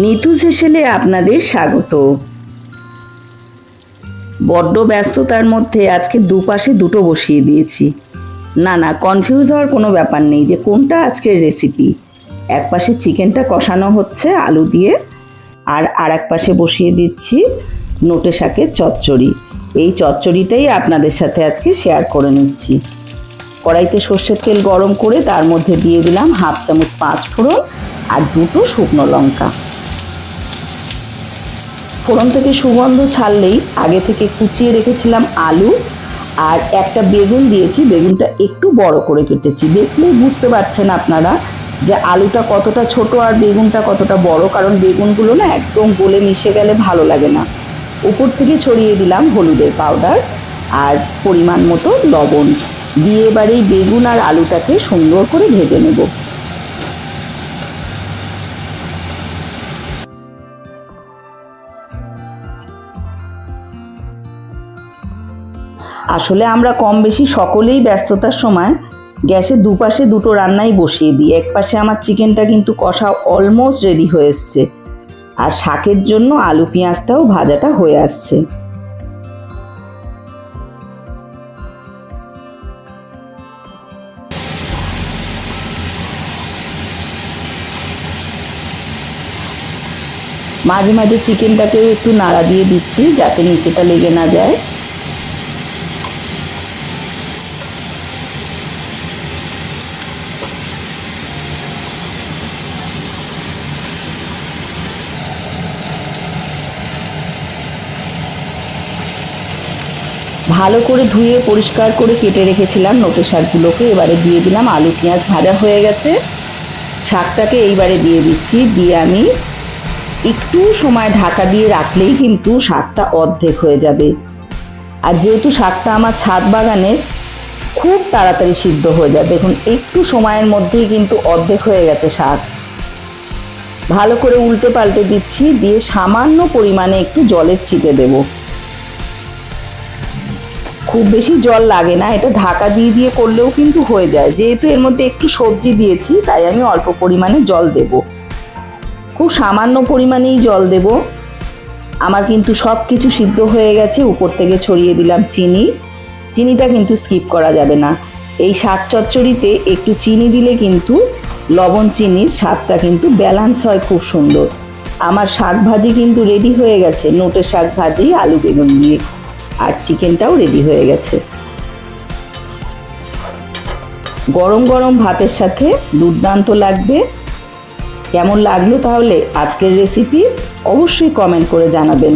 নিতু সেশেলে আপনাদের স্বাগত। বড্ড ব্যস্ততার মধ্যে আজকে দুপাশে দুটো বসিয়ে দিয়েছি। না না কনফিউজ হওয়ার কোনো ব্যাপার নেই যে কোনটা আজকের রেসিপি এক পাশে চিকেনটা কষানো হচ্ছে আলু দিয়ে, আর আর এক পাশে বসিয়ে দিচ্ছি নোটে শাকের চচ্চড়ি। এই চচ্চড়িটাই আপনাদের সাথে আজকে শেয়ার করে নিচ্ছি। কড়াইতে সর্ষের তেল গরম করে তার মধ্যে দিয়ে দিলাম হাফ চামচ পাঁচ ফোড়ন আর দুটো শুকনো লঙ্কা। ফোড়ন থেকে সুগন্ধ ছাড়লেই আগে থেকে কুচিয়ে রেখেছিলাম আলু, আর একটা বেগুন দিয়েছি, বেগুনটা একটু বড় করে কেটেছি। দেখলেই বুঝতে পারছেন আপনারা যে আলুটা কতটা ছোট আর বেগুনটা কতটা বড়, কারণ বেগুনগুলো না একদম গলে মিশে গেলে ভালো লাগে না। উপর থেকে ছড়িয়ে দিলাম হলুদের পাউডার আর পরিমাণ মতো লবণ। দিয়ে এবার এই বেগুন আর আলুটাকে সুন্দর করে ভেজে নেব। আসলে আমরা কম বেশি সকলেই ব্যস্ততার সময় গ্যাসের দুপাশে দুটো রান্নাই বসিয়ে দিই। এক পাশে আমার চিকেনটা কিন্তু কষা অলমোস্ট রেডি হয়ে এসছে। আর শাকের জন্য আলু পেঁয়াজটাও ভাজাটা হয়ে আসছে। মাঝে মাঝে চিকেনটাকেও একটু নাড়া দিয়ে দিচ্ছি যাতে নিচেটা লেগে না যায়। ভালো করে ধুয়ে, পরিষ্কার করে কেটে রেখেছিলাম নোটে শাকগুলোকে। এবারে দিয়ে দিলাম আলু, পেঁয়াজ ভাজা হয়ে গেছে। শাকটাকে এইবারে দিয়ে দিচ্ছি। দিয়ে আমি একটু সময় ঢাকা দিয়ে রাখলেই কিন্তু শাকটা অর্ধেক হয়ে যাবে। আর যেহেতু শাকটা আমার ছাদ বাগানের খুব তাড়াতাড়ি সিদ্ধ হয়ে যাবে দেখুন, একটু সময়ের মধ্যেই কিন্তু অর্ধেক হয়ে গেছে শাক। ভালো করে উল্টে পাল্টে দিচ্ছি, দিয়ে সামান্য পরিমাণে একটু জলের ছিটে দেবো। খুব বেশি জল লাগে না, এটা ঢাকা দিয়ে দিয়ে করলেও কিন্তু হয়ে যায়। যেহেতু এর মধ্যে একটু সবজি দিয়েছি, তাই আমি অল্প পরিমাণে জল দেব। খুব সামান্য পরিমাণেই জল দেব। আমার কিন্তু সব কিছু সিদ্ধ হয়ে গেছে, উপর থেকে ছড়িয়ে দিলাম চিনি। চিনিটা কিন্তু স্কিপ করা যাবে না। এই শাক চচ্চড়িতে একটু চিনি দিলে কিন্তু লবণ চিনির স্বাদটা কিন্তু ব্যালান্স হয় খুব সুন্দর। আমার শাক ভাজি কিন্তু রেডি হয়ে গেছে, নোটের শাক ভাজি, আলু বেগুন দিয়ে। আর চিকেনটাও রেডি হয়ে গেছে। গরম গরম ভাতের সাথে দুর্দান্ত লাগবে। কেমন লাগল তাহলে আজকের রেসিপি অবশ্যই কমেন্ট করে জানাবেন।